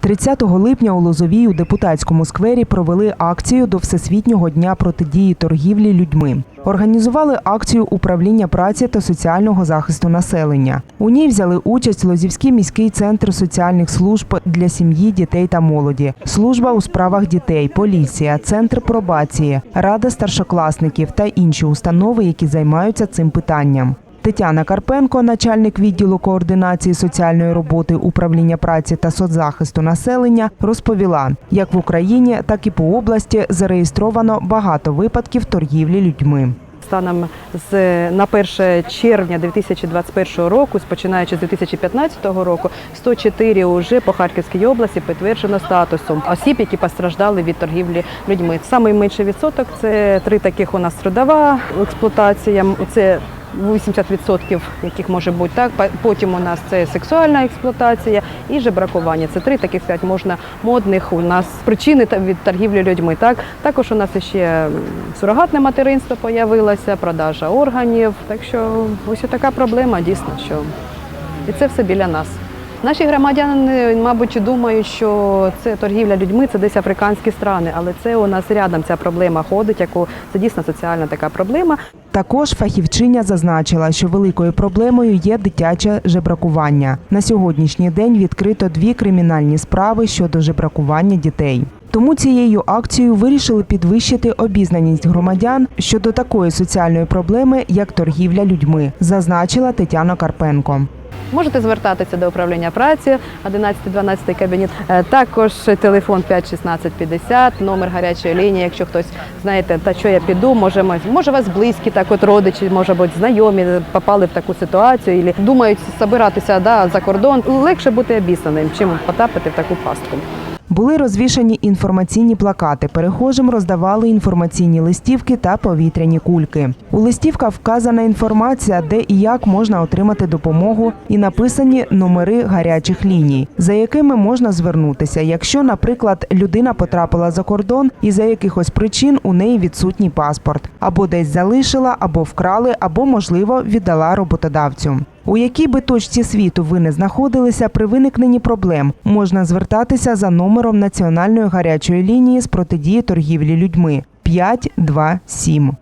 30 липня у Лозовій у депутатському сквері провели акцію до Всесвітнього дня протидії торгівлі людьми. Організували акцію управління праці та соціального захисту населення. У ній взяли участь Лозівський міський центр соціальних служб для сім'ї, дітей та молоді, служба у справах дітей, поліція, центр пробації, рада старшокласників та інші установи, які займаються цим питанням. Тетяна Карпенко, начальник відділу координації соціальної роботи управління праці та соцзахисту населення, розповіла, як в Україні, так і по області зареєстровано багато випадків торгівлі людьми. Станом з на 1 червня 2021 року, починаючи з 2015 року, 104 уже по Харківській області підтверджено статусом осіб, які постраждали від торгівлі людьми. Самий менший відсоток це три таких у нас трудова експлуатація. Це 80% яких може бути так. Потім у нас це сексуальна експлуатація і жебракування. Це три таких сказати, можна модних у нас причини від торгівлі людьми. Так також у нас ще сурогатне материнство появилося, продажа органів. Так що ось така проблема дійсно, що і це все біля нас. Наші громадяни, мабуть, думають, що це торгівля людьми, це десь африканські страни, але це у нас рядом ця проблема ходить, яку це дійсно соціальна така проблема. Також фахівчиня зазначила, що великою проблемою є дитяче жебракування. На сьогоднішній день відкрито дві кримінальні справи щодо жебракування дітей. Тому цією акцією вирішили підвищити обізнаність громадян щодо такої соціальної проблеми, як торгівля людьми, зазначила Тетяна Карпенко. Можете звертатися до управління праці 11-12 кабінет. Е, Також телефон 51650, номер гарячої лінії. Якщо хтось знаєте, та що я піду, може, може вас близькі, так от родичі, може бути знайомі, попали в таку ситуацію, і думають збиратися да, за кордон. Легше бути обізнаним, чим потрапити в таку пастку. Були розвішані інформаційні плакати. Перехожим роздавали інформаційні листівки та повітряні кульки. У листівках вказана інформація, де і як можна отримати допомогу, і написані номери гарячих ліній, за якими можна звернутися, якщо, наприклад, людина потрапила за кордон і за якихось причин у неї відсутній паспорт, або десь залишила, або вкрали, або можливо віддала роботодавцю. У якій би точці світу ви не знаходилися, при виникненні проблем можна звертатися за номером національної гарячої лінії з протидії торгівлі людьми 527.